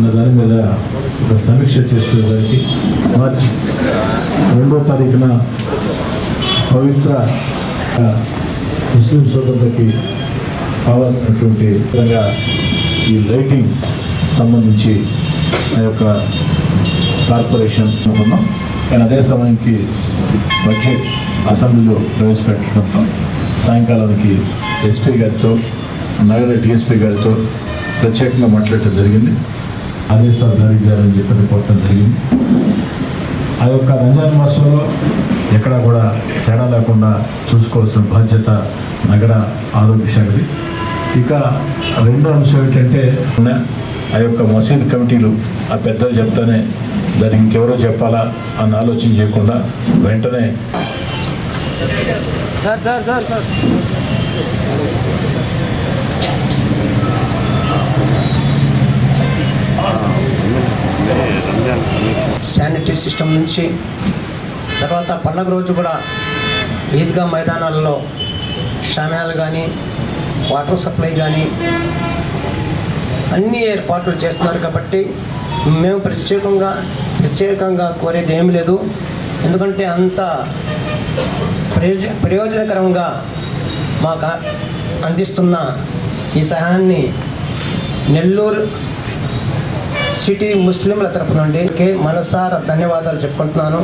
అన్న దాని మీద ఒక సమీక్ష చేసుకోవడానికి మార్చి రెండో తారీఖున పవిత్ర ముస్లిం సోదరులకి కావాల్సినటువంటి విధంగా ఈ లైటింగ్ సంబంధించి ఆ యొక్క కార్పొరేషన్ అనుకున్నాం. కానీ అదే సమయానికి బడ్జెట్ అసెంబ్లీలో ప్రవేశపెట్టడంతో సాయంకాలానికి ఎస్పీ గారితో నగర డిఎస్పీ గారితో ప్రత్యేకంగా మాట్లాడటం జరిగింది. ఆదేశాలు జారీ చేయాలని చెప్పి రిపోర్టం జరిగింది. ఆ యొక్క రంజాన్ మాసంలో ఎక్కడా కూడా తేడా లేకుండా చూసుకోవాల్సిన బాధ్యత నగర ఆరోగ్య శాఖది. ఇక రెండో అంశం ఏంటంటే ఆ యొక్క మసీద్ కమిటీలు ఆ పెద్దలు చెప్తానే దానికి ఇంకెవరో చెప్పాలా అని ఆలోచన చేయకుండా వెంటనే sir sir sir sir. System నుంచి తర్వాత పండగ రోజు కూడా ఈద్గా మైదానాలలో షామ్యాలు కానీ వాటర్ సప్లై కానీ అన్ని ఏర్పాట్లు చేస్తున్నారు కాబట్టి మేము ప్రత్యేకంగా ప్రత్యేకంగా కోరేది ఏమీ లేదు. ఎందుకంటే అంత ప్రయోజ ప్రయోజనకరంగా మాకు అందిస్తున్న ఈ సహాయాన్ని నెల్లూరు సిటీ ముస్లింల తరపు నుండి కే మనసారా ధన్యవాదాలు చెప్పుకుంటున్నాను.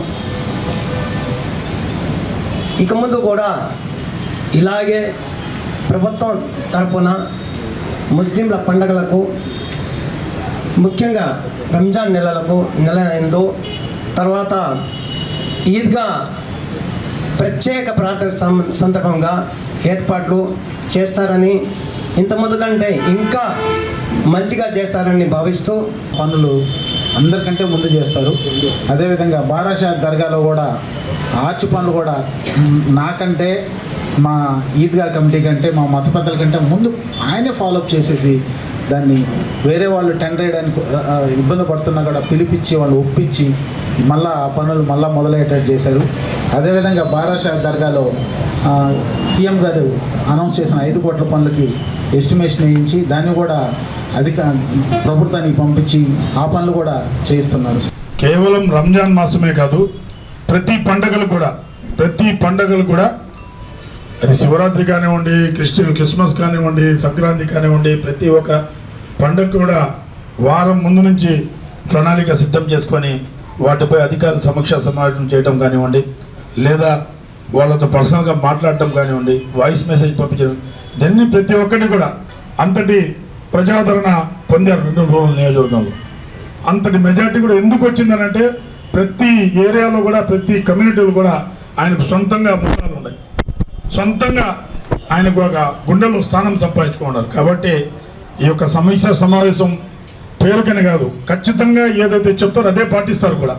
ఇక ముందు కూడా ఇలాగే ప్రభుత్వం తరపున ముస్లింల పండగలకు ముఖ్యంగా రంజాన్ నెలలకు నెల ఎందు తర్వాత ఈద్గా ప్రత్యేక ప్రార్థన సందర్భంగా ఏర్పాట్లు చేస్తారని ఇంతకుముందు కంటే ఇంకా మంచిగా చేస్తారని భావిస్తూ పనులు అందరికంటే ముందు చేస్తారు. అదేవిధంగా బారాషా దర్గాలో కూడా ఆర్చి పనులు కూడా నాకంటే మా ఈద్గా కమిటీ కంటే మా మత పెద్దల కంటే ముందు ఆయనే ఫాలోఅప్ చేసేసి దాన్ని వేరే వాళ్ళు టెండర్ వేయడానికి ఇబ్బంది పడుతున్నా కూడా పిలిపించి వాళ్ళు ఒప్పించి మళ్ళా ఆ పనులు మళ్ళీ మొదలయ్యేటట్టు చేశారు. అదేవిధంగా బారాషా దర్గాలో సీఎం గారు అనౌన్స్ చేసిన ఐదు కోట్ల పనులకి ఎస్టిమేషన్ వేయించి దాన్ని కూడా అధిక ప్రభుత్వానికి పంపించి ఆ పనులు కూడా చేయిస్తున్నారు. కేవలం రంజాన్ మాసమే కాదు ప్రతి పండగలు కూడా ప్రతి పండగలు కూడా అది శివరాత్రి కానివ్వండి క్రిస్టి క్రిస్మస్ కానివ్వండి సంక్రాంతి కానివ్వండి ప్రతి ఒక్క పండగ కూడా వారం ముందు నుంచి ప్రణాళిక సిద్ధం చేసుకొని వాటిపై అధికారుల సమీక్ష సమావేశం చేయడం కానివ్వండి లేదా వాళ్ళతో పర్సనల్గా మాట్లాడటం కానివ్వండి వాయిస్ మెసేజ్ పంపించడం ఇవన్నీ ప్రతి ఒక్కటి కూడా అంతటి ప్రజాదరణ పొందారు రెండు రూరల్ నియోజకవర్గంలో. అంతటి మెజార్టీ కూడా ఎందుకు వచ్చిందనంటే ప్రతి ఏరియాలో కూడా ప్రతి కమ్యూనిటీలో కూడా ఆయనకు సొంతంగా ముఖాలు ఉన్నాయి. సొంతంగా ఆయనకు ఒక గుండెలో స్థానం సంపాదించుకున్నారు కాబట్టి ఈ యొక్క సమీక్ష సమావేశం పేరుకని కాదు ఖచ్చితంగా ఏదైతే చెప్తారో అదే పాటిస్తారు కూడా.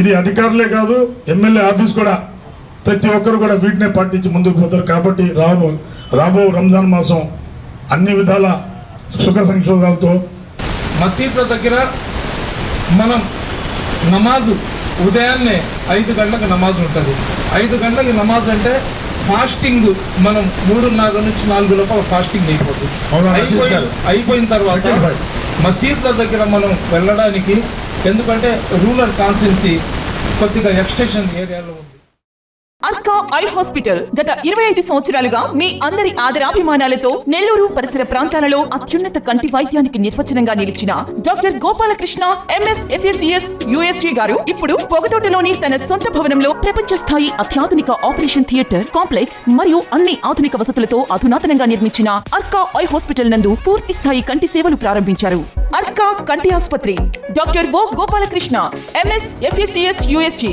ఇది అధికారులే కాదు ఎమ్మెల్యే ఆఫీస్ కూడా ప్రతి ఒక్కరు కూడా వీటినే పాటించి ముందుకు పోతారు కాబట్టి రాబో రాబో రంజాన్ మాసం అన్ని విధాల సుఖ సంక్షోభాలతో మసీద్ల దగ్గర మనం నమాజు ఉదయాన్నే ఐదు గంటలకు నమాజ్ ఉంటుంది ఐదు గంటలకి నమాజ్ అంటే ఫాస్టింగ్ మనం మూడున్నర నుంచి నాలుగు లోపల ఫాస్టింగ్ అయిపోతుంది. అయిపోయిన తర్వాత. మసీద్ల దగ్గర మనం వెళ్ళడానికి ఎందుకంటే రూరల్ కాన్స్టెన్సీ కొద్దిగా ఎక్స్టెన్షన్ ఏరియాలో అర్కా ఐ హాస్పిటల్. గత ఇరవై ఐదు సంవత్సరాలుగా మీ అందరి ఆదరాభిమానాలతో నెల్లూరు పరిసర ప్రాంతాలలో అత్యున్నత కంటి వైద్యానికి నిర్వచనంగా నిలిచిన doctor Gopalakrishna MS FSES USE గారు ఇప్పుడు పొగతోటలోని తన సొంత భవనంలో ప్రపంచ స్థాయి అత్యాధునిక ఆపరేషన్ థియేటర్ కాంప్లెక్స్ మరియు అన్ని ఆధునిక వసతులతో అధునాతనంగా నిర్మించిన అర్కా ఐ హాస్పిటల్ నందు పూర్తి స్థాయి కంటి సేవలు ప్రారంభించారు. అర్కా కంటి ఆసుపత్రి. Doctor O Gopalakrishna MS FSES USE